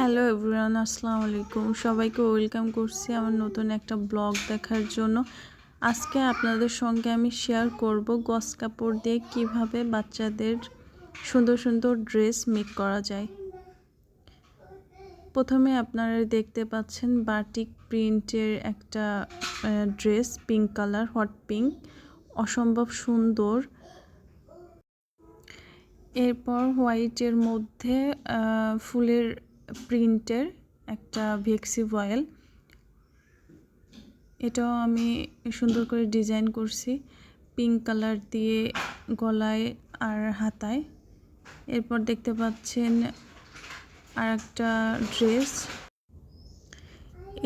Hello everyone আসসালামু আলাইকুম সবাইকে ওয়েলকাম করছি আমার নতুন একটা ব্লগ দেখার জন্য। আজকে আপনাদের সঙ্গে আমি শেয়ার করব গস কাপড় দিয়ে কীভাবে বাচ্চাদের সুন্দর সুন্দর ড্রেস মেক করা যায়। প্রথমে আপনারা দেখতে পাচ্ছেন বাটিক প্রিন্টের একটা dress pink colour hot pink অসম্ভব সুন্দর। এরপর হোয়াইটের মধ্যে ফুলের প্রিন্টের একটা ভেক্সি ভয়েল। এটাও আমি সুন্দর করে ডিজাইন করছি, পিঙ্ক কালার দিয়ে গলায় আর হাতায়। এরপর দেখতে পাচ্ছেন আর একটা ড্রেস।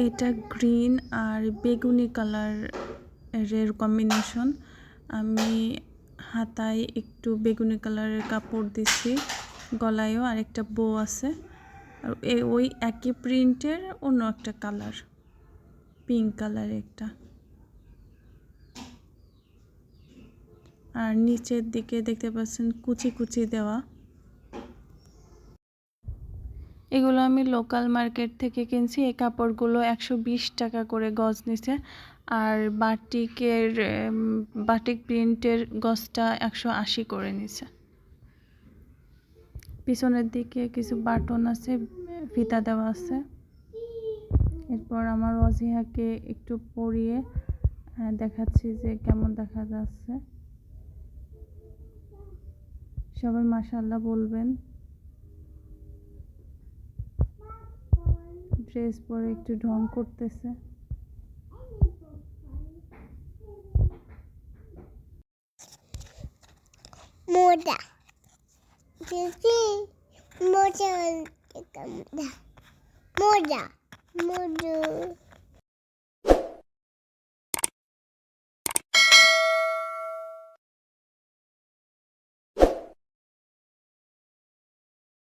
এটা গ্রিন আর বেগুনি কালারের কম্বিনেশন। আমি হাতায় একটু বেগুনি কালারের কাপড় দিচ্ছি, গলায়ও আরেকটা বো আছে। আর ওই একই প্রিন্টের অন্য একটা কালার। পিঙ্ক কালার একটা। আর নিচের দিকে দেখতে পাচ্ছেন কুচি কুচি দেওয়া। এগুলো আমি লোকাল মার্কেট থেকে কিনছি। এই কাপড়গুলো একশো বিশ টাকা করে গজ নিছে। আর বাটিকের বাটিক প্রিন্টের গজটা একশো আশি করে নিছে। পিছনের দিকে কিছু বাটন আছে, ফিতা দেওয়া আছে। এরপর আমার অজিহাকে একটু পরিয়ে দেখাচ্ছি যে কেমন দেখা যাচ্ছে। সবাই মাশাল্লাহ বলবেন। ড্রেস পরে একটু ঢং করতেছে। 그지 모자 겁니다. 모자 모두.